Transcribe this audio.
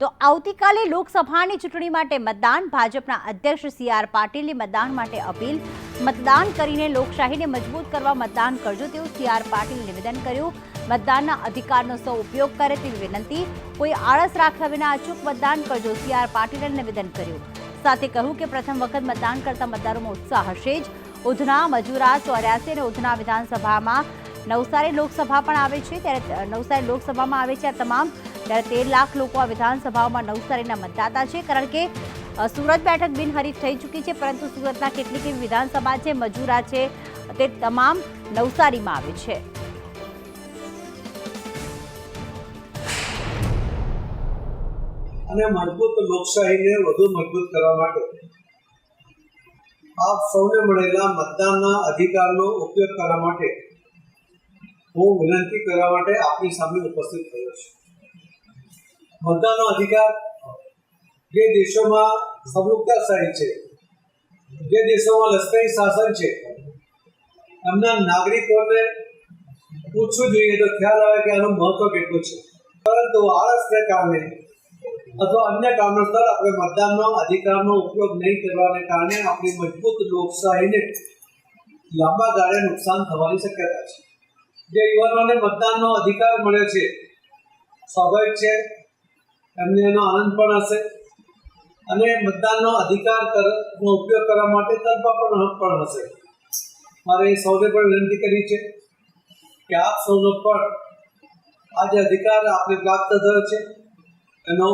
તો આવતીકાલે લોકસભાની ચૂંટણી માટે મતદાન. ભાજપના અધ્યક્ષ સી આર પાટીલની મતદાન માટે અપીલ. મતદાન કરીને લોકશાહીને મજબૂત કરવા મતદાન કરજો તેવું સી આર પાટીલે નિવેદન કર્યું. મતદાનના અધિકારનો સૌ ઉપયોગ કરે તેવી વિનંતી. કોઈ આળસ રાખ્યા વિના અચૂક મતદાન કરજો સી આર પાટીલે નિવેદન કર્યું. સાથે કહ્યું કે પ્રથમ વખત મતદાન કરતા મતદારોમાં ઉત્સાહ હશે જ. ઉધના, મજુરા, ચોર્યાસી અને ઉધના વિધાનસભામાં નવસારી લોકસભા પણ આવે છે. ત્યારે નવસારી લોકસભામાં આવે છે આ તમામ ત્યારે તેર લાખ લોકો આ વિધાનસભાઓમાં નવસારીના મતદાતા છે, કારણ કે સુરત બેઠક બિનહરીફ થઈ ચૂકી છે, પરંતુ સુરતના કેટલીક એવી વિધાનસભા છે, મજૂરા છે, તે તમામ નવસારીમાં આવે છે. અને મજબૂત લોકશાહીને વધુ મજબૂત કરવા માટે આપ સૌને મળેલા મતદાનના અધિકારનો ઉપયોગ કરવા માટે હું વિનંતી કરવા માટે આપની સામે ઉપસ્થિત થયો છું. મતદાનનો અધિકાર જે દેશોમાં સમૃદ્ધશાહી છે, જે દેશોમાં લશ્કરી શાસન છે, એમના નાગરિકોને પૂછવું જોઈએ તો ખ્યાલ આવે કે આનું મહત્વ કેટલું છે. પરંતુ આળસને કારણે અથવા અન્ય કારણોસર આપણે મતદાનનો, અધિકારનો ઉપયોગ નહીં કરવાને કારણે આપણી મજબૂત લોકશાહીને લાંબા ગાળે નુકસાન થવાની શક્યતા છે. જે યુવાનોને મતદાનનો અધિકાર મળ્યો છે, સ્વાભાવિક છે એમને એનો આનંદ પણ હશે. અને મતદાનનો અધિકાર કરનો ઉપયોગ કરવા માટે તત્પર પણ હક પણ હશે. મારે સૌને પણ વિનંતી કરી છે કે આપ સૌનો પણ આ જે અધિકાર આપને પ્રાપ્ત થયો છે, એનો